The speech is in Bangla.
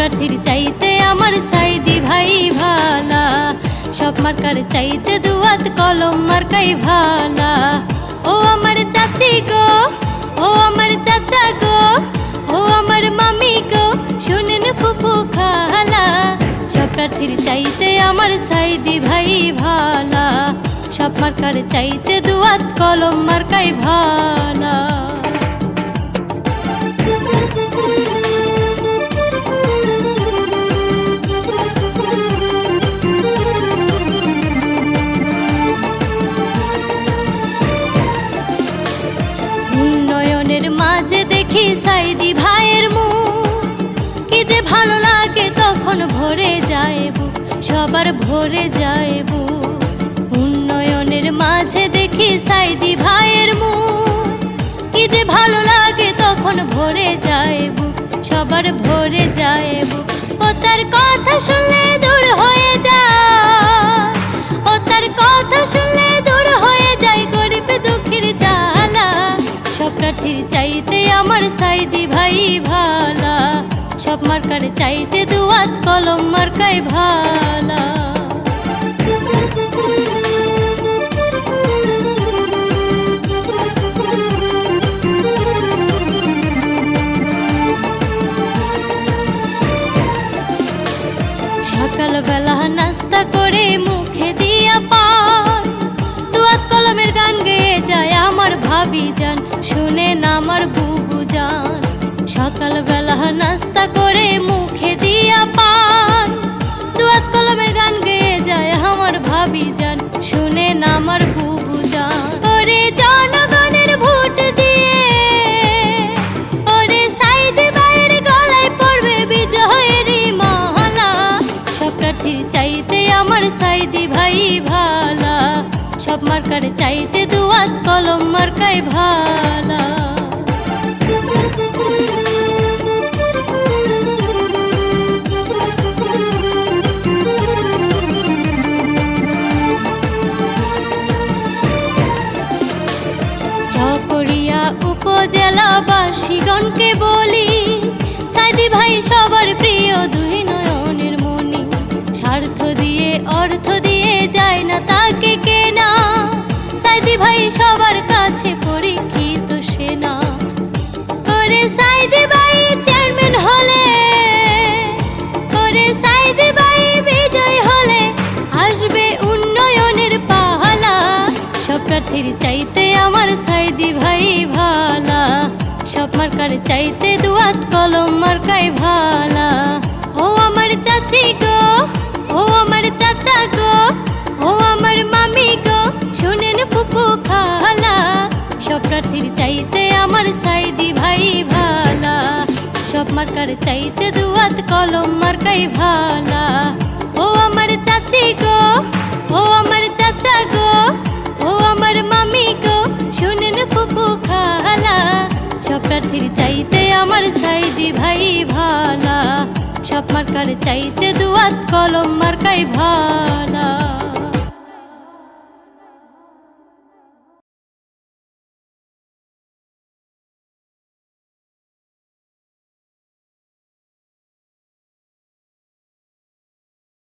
প্রার্থীর চাইতে আমার সাইদি ভাই ভালা। সব মার্কার চাইতে দুয়াত কলম মার্কাই ভালা। ও আমার চাচি গো, ও আমার চাচা গো, ও আমার মামি গো, শুনেন ফুফু খালা। সব প্রার্থীর চাইতে আমার সাইদি ভাই ভালা। সব মার্কার চাইতে দুয়াত কলম মার্কাই ভালা। উন্নয়নের মাঝে দেখি সাইদি ভাইয়ের মুখ। কি যে ভালো লাগে তখন ভরে যায় বুক, সবার ভরে যায় বুক। উন্নয়নের মাঝে দেখি সাইদি ভাইয়ের মুখ। কি যে ভালো লাগে তখন ভরে যায় বুক, সবার ভরে যায় বুক। ও তার কথা শুনলে দূর হয়ে যায় চাইতে আমার সাইদি ভাই ভালা। সব মার্কার চাইতে দুয়াত কলম মার্কায় ভালা। সকালবেলা নাস্তা করে মুখে দিয়া পান। দুয়াত কলমের গান গেয়ে যায় আমার ভাবি যান শুনেন আমার বুবু যান ওরে জনগণের ভোট দিয়ে, ওরে সাইদে বাইরে গলায় পড়বে বিজয়েরই মালা। সব প্রার্থী চাইতে আমার সাইদি ভাই ভালা। সব মার্কার চাইতে দুয়াত কলম মার্কাই ভালা। উপজেলাবাসীগণকে বলি চাইতে আমার সাইদি ভাই ভালা। সব মার্কার চাইতে দুয়াত কলম মার্কাই ভালা। ও আমার চাচি গো, ও আমার চাচা গো, ও আমার মামি গো, শুনেন ফুপু খালা। সব প্রার্থীর চাইতে আমার সাইদি ভাই ভালা। সব মার্কার চাইতে দুয়াত কলম মার্কাই ভালা। খালা সব প্রার্থীর চাইতে আমার সাইদি ভাই ভালা। সব মার্কার চাইতে দুয়াত কলম মার্কাই ভালা।